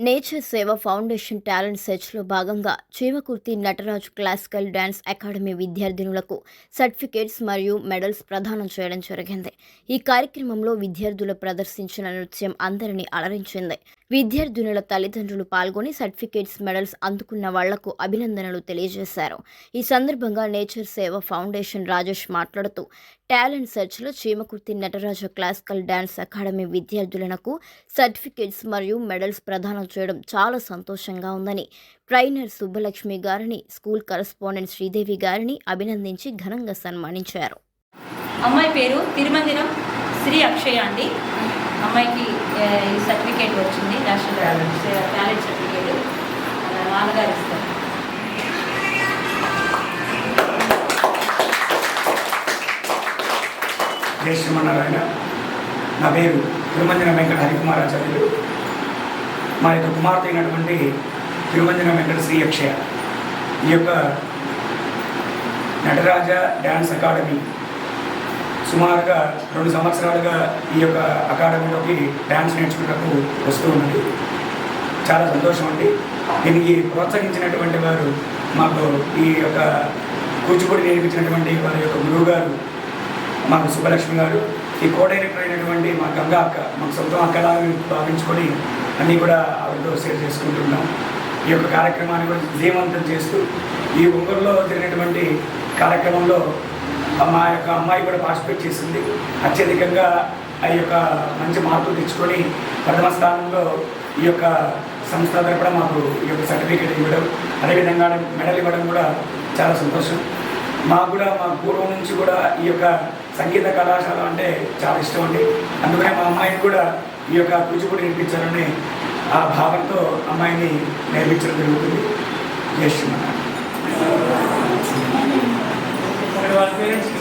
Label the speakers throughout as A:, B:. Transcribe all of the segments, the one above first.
A: Nature సేవ foundation talent సెర్చ్లో భాగంగా Chimakurthi Nataraju classical dance academy విద్యార్థినులకు certificates మరియు మెడల్స్ ప్రదానం చేయడం జరిగింది. ఈ కార్యక్రమంలో విద్యార్థులు ప్రదర్శించిన నృత్యం అందరినీ అలరించింది. విద్యార్థినుల తల్లిదండ్రులు పాల్గొని సర్టిఫికేట్స్ మెడల్స్ అందుకున్న వాళ్ళకు అభినందనలు తెలియజేశారు. ఈ సందర్భంగా నేచర్ సేవ ఫౌండేషన్ రాజేష్ మాట్లాడుతూ talent సెర్చ్లో Chimakurthi Nataraja classical dance academy విద్యార్థులకు సర్టిఫికేట్స్ మరియు మెడల్స్ ప్రదానం చేయడం చాలా సంతోషంగా ఉందని ట్రైనర్ సుబ్బలక్ష్మి గారిని స్కూల్ కరస్పాండెంట్ శ్రీదేవి గారిని అభినందించి ఘనంగా సన్మానించారు.
B: అమ్మాయి పేరు తిరుమందిరం శ్రీ అక్షయ అండి. అమ్మాయికి ఈ సర్టిఫికేట్ వచ్చింది నేషనల్ టాలెంట్ సర్టిఫికేట్ నాన్నగారు ఇస్తారు.
C: జై శ్రీమన్నారాయణ. నా పేరు తిరుమంజన వెంకట హరికుమారాచార్యులు మా యొక్క కుమార్తె అయినటువంటి తిరుమంజన వెంకట శ్రీ అక్షయ. ఈ యొక్క నటరాజ డ్యాన్స్ అకాడమీ సుమారుగా రెండు సంవత్సరాలుగా ఈ యొక్క అకాడమీలోకి డ్యాన్స్ నేర్చుకున్నకు వస్తూ ఉన్నది. చాలా సంతోషం అండి. దీనికి ప్రోత్సహించినటువంటి వారు మాకు ఈ యొక్క కూచిపూడి నేర్పించినటువంటి వారి యొక్క గురువు గారు మాకు సుబ్బలక్ష్మి గారు ఈ కో డైరెక్టర్ అయినటువంటి మా గంగా అక్క మాకు సొంతం అక్కలా భావించుకొని అన్నీ కూడా ఆవిడతో షేర్ చేసుకుంటున్నాం ఈ యొక్క కార్యక్రమాన్ని కూడా విజయవంతం చేస్తూ ఈ ఊరిలో జరిగినటువంటి కార్యక్రమంలో మా యొక్క అమ్మాయి కూడా పార్టిసిపేట్ చేసింది. అత్యధికంగా ఆ యొక్క మంచి మార్కులు తెచ్చుకొని ప్రథమ స్థానంలో ఈ యొక్క సంస్థ కూడా మాకు ఈ యొక్క సర్టిఫికేట్ ఇవ్వడం అదేవిధంగా మెడల్ ఇవ్వడం కూడా చాలా సంతోషం. మాకు కూడా మా పూర్వం నుంచి కూడా ఈ యొక్క సంగీత కళాశాల అంటే చాలా ఇష్టం అండి. అందుకనే మా అమ్మాయిని కూడా ఈ యొక్క కూచిపూడి నేర్పించాలని ఆ భావంతో అమ్మాయిని నేర్పించడం జరుగుతుంది. చేస్తున్నాను వాళ్ళ పేరెంట్స్కి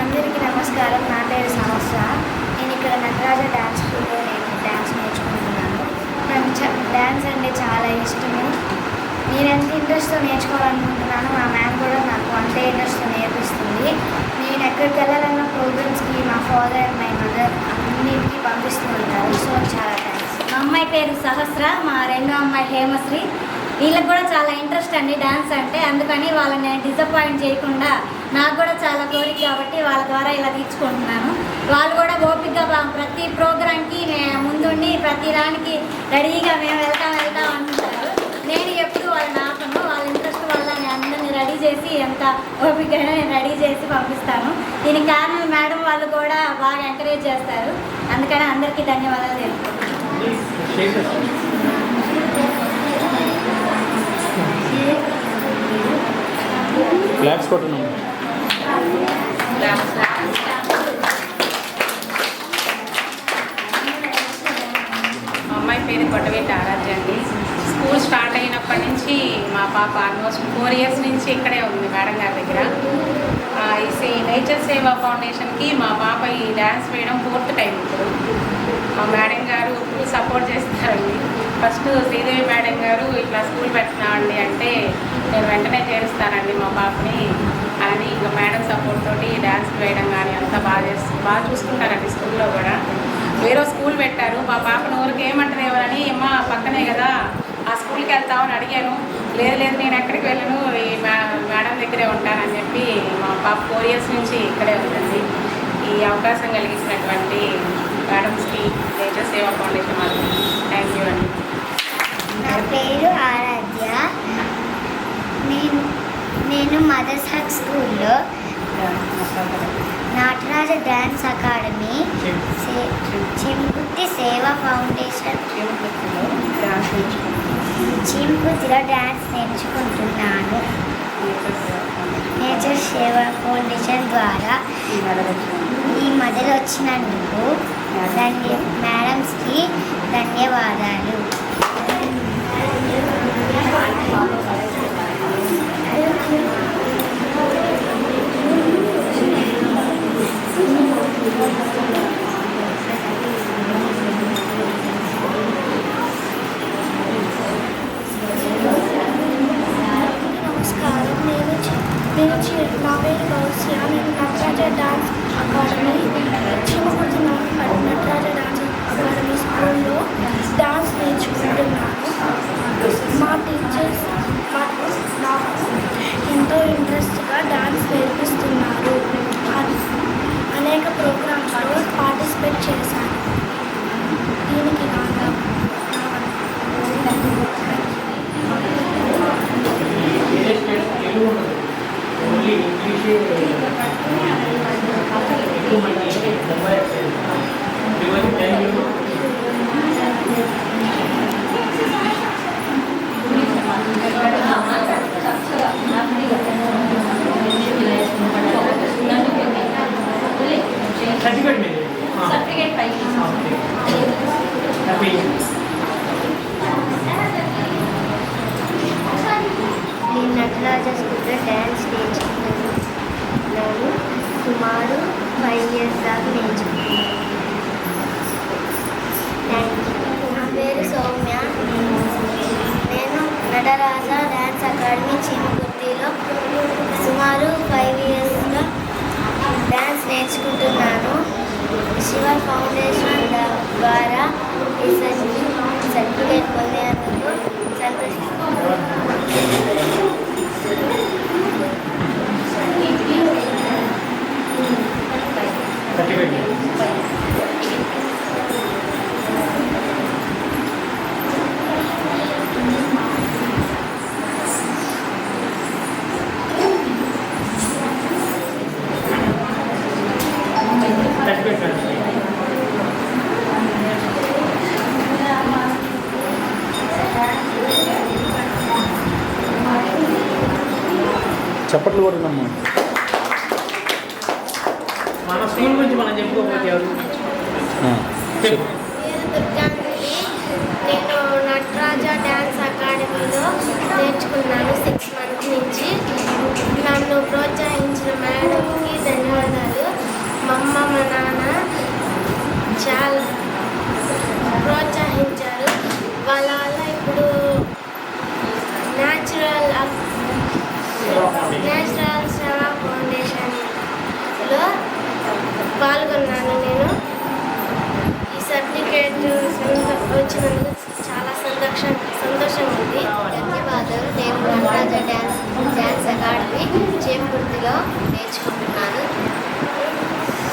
D: అందరికీ నమస్కారం. నా పేరు సమస్య. నేను ఇక్కడ నటరాజ డ్యాన్స్ స్కూల్లో నేను డ్యాన్స్ నేర్చుకుంటున్నాను. నాకు డ్యాన్స్ అంటే చాలా ఇష్టము. నేను ఎంత ఇంట్రెస్ట్తో నేర్చుకోవాలనుకుంటున్నాను మా మ్యామ్ కూడా నాకు అంతే ఇంట్రెస్ట్తో నేర్పిస్తుంది నేను ఎక్కడికి వెళ్ళాలన్న ప్రోగ్రామ్స్కి మా ఫాదర్ మై మదర్ అన్నిటికీ పంపిస్తూ ఉంటారు సో చాలా థ్యాంక్స్
E: మా అమ్మాయి పేరు సహస్ర మా రెండో అమ్మాయి హేమశ్రీ. వీళ్ళకి కూడా చాలా ఇంట్రెస్ట్ అండి డ్యాన్స్ అంటే. అందుకని వాళ్ళని డిసప్పాయింట్ చేయకుండా నాకు కూడా చాలా కోరిక కాబట్టి వాళ్ళ ద్వారా ఇలా తీర్చుకుంటున్నాను. వాళ్ళు కూడా ఓపికగా బా- ప్రతి ప్రోగ్రాంకి ముందుండి ప్రతి దానికి రెడీగా మేము వెళ్తాం వెళ్తాం అంటారు నేను ఎప్పుడు వాళ్ళని ఆపను వాళ్ళ ఇంట్రెస్ట్ వల్ల నేను అందరిని రెడీ చేసి ఎంత ఓపికగా నేను రెడీ చేసి పంపిస్తాను. దీనికి కారణం మేడం వాళ్ళు కూడా బాగా ఎంకరేజ్ చేస్తారు. అందుకని అందరికీ ధన్యవాదాలు
B: అమ్మాయి పేరు కొట్టవేటి ఆరాధ్య అండి. స్కూల్ స్టార్ట్ అయినప్పటి నుంచి మా పాప ఆల్మోస్ట్ ఫోర్ ఇయర్స్ నుంచి ఇక్కడే ఉంది మేడం గారి దగ్గర. ఈ నేచర్ సేవా ఫౌండేషన్కి మా పాప ఈ డ్యాన్స్ వేయడం ఫోర్త్ టైం ఇప్పుడు. మా మేడం గారు ఫుల్ సపోర్ట్ చేస్తారండి. ఫస్ట్ శ్రీదేవి మేడం గారు ఇట్లా స్కూల్ పెట్టినామండి అంటే నేను వెంటనే చేరుస్తానండి మా పాపని. అని ఇంకా మేడం సపోర్ట్ తోటి డ్యాన్స్ వేయడం కానీ అంతా బాగా చేస్తూ బాగా చూసుకుంటారండి స్కూల్లో కూడా. వేరే స్కూల్ పెట్టారు. మా పాపను ఊరికి ఏమంటారు ఎవరని అమ్మ పక్కనే కదా. వెళ్తామని అడిగాను. లేదు లేదు నేను ఎక్కడికి వెళ్ళను. మేడం దగ్గరే ఉంటానని చెప్పి మా పాప ఫోర్ ఇయర్స్ నుంచి ఇక్కడే ఉందండి ఈ అవకాశం కలిగించినటువంటి మేడమ్స్కి నేచర్ సేవా ఫౌండేషన్ వాళ్ళకి థ్యాంక్ యూ అండి.
D: నా పేరు ఆరాధ్య. నేను నేను మదర్స్ హక్ స్కూల్లో Nataraj dance academy Chimakurthi Seva foundation. చిమ్కుత్తిలో dance నేర్చుకుంటున్నాను. నేచర్ సేవా ఫౌండేషన్ ద్వారా ఈ మధ్యలో వచ్చినందుకు ధన్య మేడమ్స్కి ధన్యవాదాలు.
F: సర్టిఫికేట్
D: నేను నటరాజ స్కూల్లో డ్యాన్స్ నేర్చుకున్నాను సుమారు ఫైవ్ ఇయర్స్ దాకా నేర్చుకున్నాను థ్యాంక్ యూ నా పేరు సౌమ్య. నేను నటరాజ డ్యాన్స్ అకాడమీ చిన్నకుర్తిలో సుమారు ఫైవ్ ఇయర్స్గా డ్యాన్స్ నేర్చుకుంటున్నాను. శివ ఫౌండేషన్ ద్వారా ఈ సర్టిఫికేట్ పొందేందుకు సంతోషిస్తున్నాను
F: సర్టిఫికేట్ సర్టిఫికేట్
G: చప్పట్లు కొడుతున్నాము
F: మన. స్కూల్ గురించి మనం చెప్పుకోకపోతే ఎవరు?
D: నేను నటరాజ డ్యాన్స్ అకాడమీలో నేర్చుకున్నాను సిక్స్ మంత్స్ నుంచి. నన్ను ప్రోత్సహించిన మేడంకి ధన్యవాదాలు. మా అమ్మ మా నాన్న చాలా ప్రోత్సహించారు వాళ్ళ వల్ల ఇప్పుడు న్యాచురల్ నేషనల్ సేవా ఫౌండేషన్లో పాల్గొన్నాను నేను ఈ సర్టిఫికేట్ వచ్చినందుకు చాలా సంతోషం సంతోషంగా ఉంది ధన్యవాదాలు. నేను వనరాజ డ్యాన్స్ డ్యాన్స్ అకాడమీ చేపూర్తిలో నేర్చుకుంటున్నాను.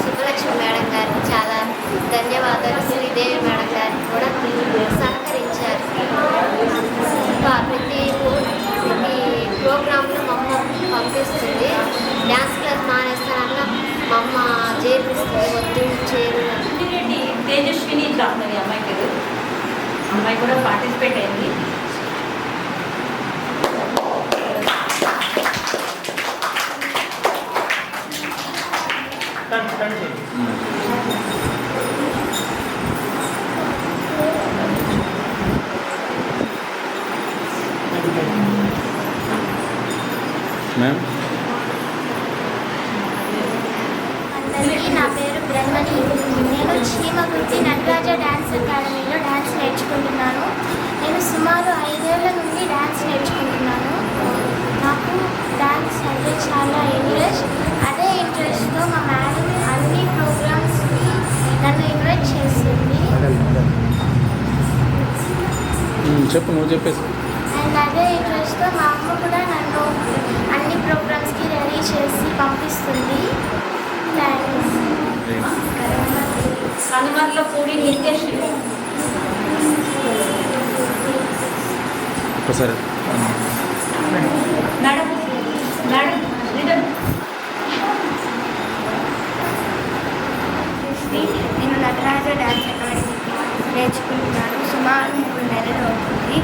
D: సుబ్బలక్ష్మి మేడం గారికి చాలా ధన్యవాదాలు. శ్రీదేవి మేడం గారికి కూడా సహకరించారు. ప్రతి ప్రతి ప్రోగ్రాంలో మా అమ్మ పంపిస్తుంది. డ్యాన్స్ క్లాస్ మానేస్తానన్నా మా అమ్మ చేపిస్తుంది వద్దు చేరు తేజస్వి
E: రెడ్డి తేజస్విని జాహ్నవి అమ్మాయి పేరు అమ్మాయి కూడా పార్టిసిపేట్ అయింది
F: టర్న్ టర్న్ చేయండి
G: మ్యామ్
D: అందరికీ నా పేరు బ్రహ్మణి నేను చీమకుర్తి నటరాజ డ్యాన్స్ అకాడమీలో డ్యాన్స్ నేర్చుకుంటున్నాను నేను సుమారు ఐదేళ్ళ నుండి డ్యాన్స్ నేర్చుకుంటున్నాను నాకు డ్యాన్స్ అంటే చాలా ఇంట్రెస్ట్ అదే ఇంట్రెస్ట్తో మా మేడం అన్ని ప్రోగ్రామ్స్కి నన్ను ఇన్వైట్ చేస్తుంది
G: ఉమ్, చెప్పు నువ్వు చెప్పేసి.
D: అండ్ అదే ఇంట్రెస్ట్తో మా అమ్మ కూడా నన్ను అన్ని ప్రోగ్రామ్స్కి రెడీ చేసి పంపిస్తుంది.
E: హనుమన్లో పూడి నిత్యశ్రీ.
G: ఒకసారి
E: మేడం మేడం రిటర్న్
D: నేను నటరాజ డ్యాన్స్ అకాడమీకి నేర్చుకుంటున్నాను సుమారు మూడు నెలలు అవుతుంది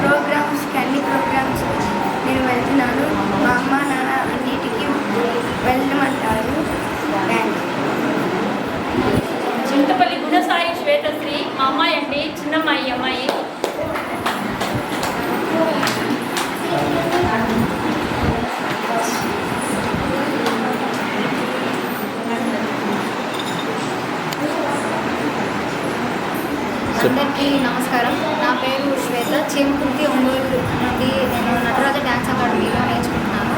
D: ప్రోగ్రామ్స్కి అన్ని ప్రోగ్రామ్స్ నేను వెళ్తున్నాను మా అమ్మ నాన్న అన్నిటికీ వెళ్ళమంటారు థ్యాంక్
E: చింతపల్లి గుణసాయి శ్వేతశ్రీ మా అమ్మాయి అండి చిన్నమ్మాయి అమ్మాయి
D: అందరికీ నమస్కారం. నా పేరు శ్వేత. చీమకుర్తి ఒంగోలు నుండి నేను నటరాజ డ్యాన్స్ అకాడమీలో నేర్చుకుంటున్నాను.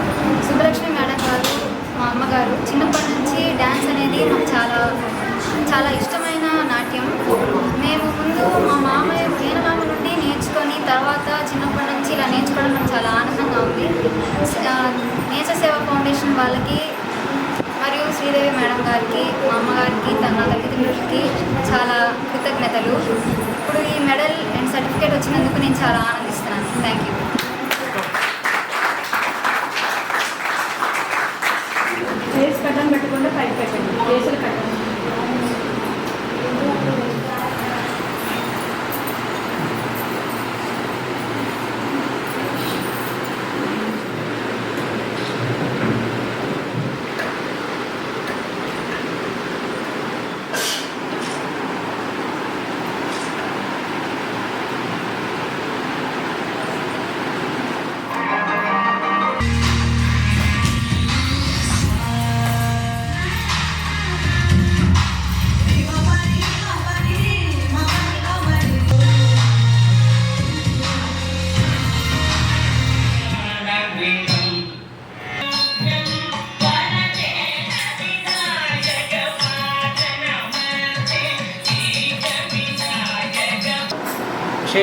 D: సుబ్బలక్ష్మి మేడం గారు మా అమ్మగారు చిన్నప్పటి నుంచి డ్యాన్స్ అనేది నాకు చాలా చాలా ఇష్టమైన నాట్యం. మేము ముందు మా మామయ్య మేనమామ నుండి నేర్చుకొని తర్వాత చిన్నప్పటి నుంచి ఇలా నేర్చుకోవడం నాకు చాలా ఆనందంగా ఉంది. నేచర్ సేవ ఫౌండేషన్ వాళ్ళకి మరియు శ్రీదేవి మేడం గారికి మా అమ్మగారికి తన తల్లిదండ్రులకి చాలా కృతజ్ఞతలు ఇప్పుడు ఈ మెడల్ అండ్ సర్టిఫికేట్ వచ్చినందుకు నేను చాలా ఆనందిస్తున్నాను. థ్యాంక్ యూ చేసి కట్టం
H: పెట్టకుండా పైకి పెట్టండి.
F: చేతులు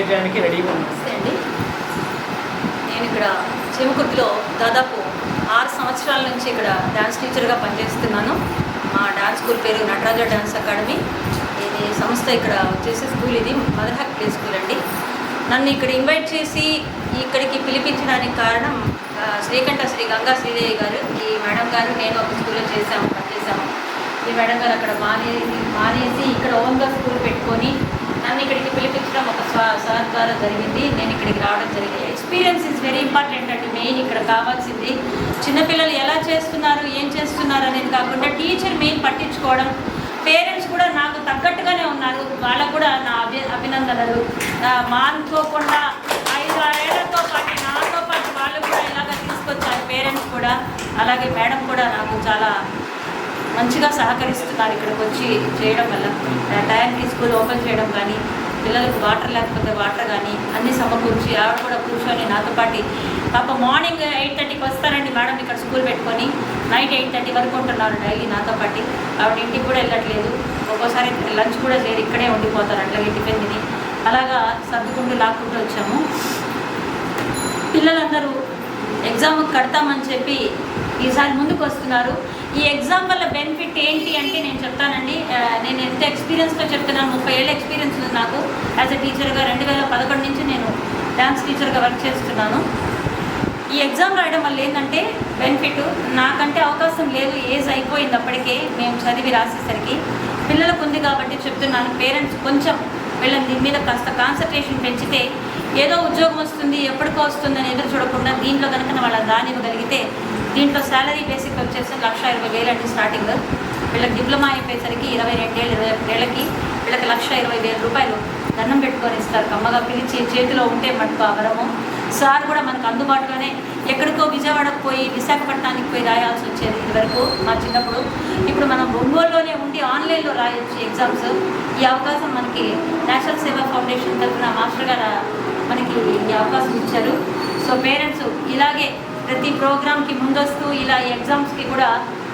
F: చేయడానికి రెడీగా ఉన్నాం.
I: నమస్తే అండి. నేను ఇక్కడ చెమకుర్తిలో దాదాపు ఆరు సంవత్సరాల నుంచి ఇక్కడ డ్యాన్స్ టీచర్గా పనిచేస్తున్నాను. మా డ్యాన్స్ స్కూల్ పేరు నటరాజ డ్యాన్స్ అకాడమీ ఇది సంస్థ ఇక్కడ వచ్చేసి స్కూల్ ఇది మదర్హక్ ప్లే స్కూల్ అండి. నన్ను ఇక్కడ ఇన్వైట్ చేసి ఇక్కడికి పిలిపించడానికి కారణం శ్రీకంఠ శ్రీ గంగా శ్రీదేవి గారు. ఈ మేడం గారు నేను ఒక స్కూల్లో చేసాము పనిచేశాము. ఈ మేడం గారు అక్కడ మానేసి మానేసి ఇక్కడ ఓన్గా స్కూల్ పెట్టుకొని నన్ను ఇక్కడికి పిలిపించడం ఒక స్వ- సార్ ద్వారా జరిగింది. నేను ఇక్కడికి రావడం జరిగింది. ఎక్స్పీరియన్స్ ఈజ్ వెరీ ఇంపార్టెంట్ అండి. మెయిన్ ఇక్కడ కావాల్సింది చిన్నపిల్లలు ఎలా చేస్తున్నారు ఏం చేస్తున్నారు అనేది కాకుండా టీచర్ మెయిన్ పట్టించుకోవడం. పేరెంట్స్ కూడా నాకు తగ్గట్టుగానే ఉన్నారు. వాళ్ళకు కూడా నా అభి అభినందనలు. మా మానుకోకుండా ఐదు ఆరేళ్ళతో పాటు నాతో పాటు వాళ్ళు కూడా ఇలాగ తీసుకొచ్చారు. పేరెంట్స్ కూడా అలాగే మేడం కూడా నాకు చాలా మంచిగా సహకరిస్తున్నారు ఇక్కడికి వచ్చి చేయడం వల్ల. టైంకి స్కూల్ ఓపెన్ చేయడం కానీ పిల్లలకు వాటర్ లేకపోతే వాటర్ కానీ అన్నీ సమకూర్చి ఆవిడ కూడా కూర్చొని నాతో పాటు పాప మార్నింగ్ ఎయిట్ థర్టీకి వస్తారండి మేడం ఇక్కడ స్కూల్ పెట్టుకొని. నైట్ ఎయిట్ థర్టీ వరకు ఉంటున్నారు డైలీ నాతో పాటు. ఆవిడ ఇంటికి కూడా వెళ్ళట్లేదు. ఒక్కోసారి లంచ్ కూడా చేయరు ఇక్కడే ఉండిపోతారు అట్లాగే టిఫిన్ తిని. అలాగా సర్దుకుంటూ లాక్కుంటూ వచ్చాము. పిల్లలందరూ ఎగ్జామ్ కడతామని చెప్పి ఈసారి ముందుకు వస్తున్నారు ఈ ఎగ్జామ్ వల్ల బెనిఫిట్ ఏంటి అంటే నేను చెప్తానండి. నేను ఎంత ఎక్స్పీరియన్స్తో చెప్తున్నాను ముప్పై ఏళ్ళ ఎక్స్పీరియన్స్ ఉంది నాకు. యాజ్ ఎ టీచర్గా రెండు వేల పదకొండు నుంచి నేను డ్యాన్స్ టీచర్గా వర్క్ చేస్తున్నాను. ఈ ఎగ్జామ్ రాయడం వల్ల ఏంటంటే బెనిఫిట్ నాకంటే అవకాశం లేదు. ఏజ్ అయిపోయింది అప్పటికే మేము చదివి రాసేసరికి పిల్లలకు ఉంది కాబట్టి చెప్తున్నాను. పేరెంట్స్ కొంచెం వీళ్ళని దీని మీద కాస్త కాన్సన్ట్రేషన్ పెంచితే ఏదో ఉద్యోగం వస్తుంది ఎప్పటికో వస్తుందని ఎదురు చూడకుండా దీంట్లో కనుక వాళ్ళ రానివ్వగలిగితే దీంట్లో శాలరీ బేసిక్ వచ్చేసి లక్ష ఇరవై వేలు అండి స్టార్టింగ్ వీళ్ళకి డిప్లొమా అయిపోయేసరికి ఇరవై రెండేళ్ళు ఇరవై ఏళ్ళకి వీళ్ళకి లక్ష ఇరవై వేల రూపాయలు దండం పెట్టుకొని ఇస్తారు. కమ్మగా పిలిచి చేతిలో ఉంటే మటుకు అవరము సార్ కూడా మనకు అందుబాటులోనే ఎక్కడికో విజయవాడకు పోయి విశాఖపట్నానికి పోయి రాయాల్సి వచ్చేది ఇదివరకు మా చిన్నప్పుడు. ఇప్పుడు మనం ఒంగోలులోనే ఉండి ఆన్లైన్లో రాయొచ్చు ఎగ్జామ్స్ ఈ అవకాశం మనకి నేషనల్ సేవా ఫౌండేషన్ తరఫున మాస్టర్ గారు మనకి ఈ అవకాశం ఇచ్చారు. సో పేరెంట్స్ ఇలాగే ప్రతి ప్రోగ్రామ్కి ముందొస్తూ ఇలా ఎగ్జామ్స్కి కూడా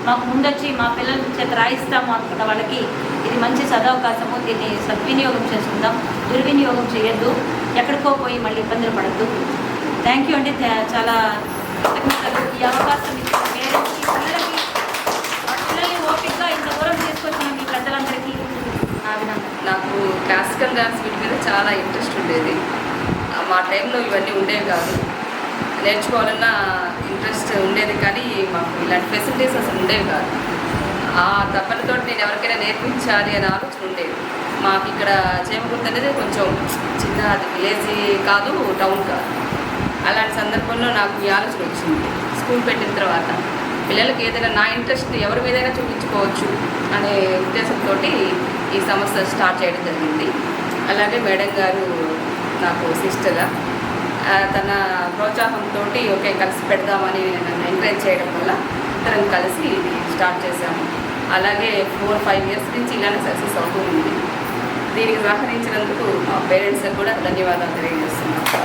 I: మాకు ముందొచ్చి మా పిల్లల చేత రాయిస్తాము అనుకున్న వాళ్ళకి ఇది మంచి సదవకాశము. దీన్ని సద్వినియోగం చేసుకుందాం. దుర్వినియోగం చేయొద్దు. ఎక్కడికో పోయి మళ్ళీ ఇబ్బందులు పడద్దు. థ్యాంక్ యూ అండి. చాలా ఈ అవకాశం ఇచ్చిన పేరెంట్స్కి పిల్లలకి పిల్లల్ని ఓపికగా ఇంత దూరం తీసుకొచ్చిన మీ పెద్దలందరికీ నా
J: నాకు క్లాసికల్ డ్యాన్స్ వీటి మీద చాలా ఇంట్రెస్ట్ ఉండేది. మా టైంలో ఇవన్నీ ఉండేవి కాదు. నేర్చుకోవాలన్న ఇంట్రెస్ట్ ఉండేది కానీ మాకు ఇలాంటి ఫెసిలిటీస్ అసలు ఉండేవి కాదు. ఆ తప్పనితో నేను ఎవరికైనా నేర్పించాలి అనే ఆలోచన ఉండేది. మాకు ఇక్కడ చేమకుర్తి అనేది కొంచెం చిన్న అది విలేజ్ కాదు టౌన్ కాదు. అలాంటి సందర్భంలో నాకు ఈ ఆలోచన వచ్చింది. స్కూల్ పెట్టిన తర్వాత పిల్లలకి ఏదైనా నా ఇంట్రెస్ట్ ఎవరి మీదైనా చూపించుకోవచ్చు అనే ఉద్దేశంతో ఈ సంస్థ స్టార్ట్ చేయడం జరిగింది. అలాగే మేడం గారు నాకు సిస్టర్గా తన ప్రోత్సాహంతో ఓకే కలిసి పెడదామని నన్ను ఎంకరేజ్ చేయడం వల్ల ఇద్దరం కలిసి ఇది స్టార్ట్ చేశాము. అలాగే ఫోర్ ఫైవ్ ఇయర్స్ నుంచి ఇలానే సక్సెస్ అవుతూ ఉంది. దీనికి సహకరించినందుకు మా పేరెంట్స్కి కూడా ధన్యవాదాలు తెలియజేస్తున్నాను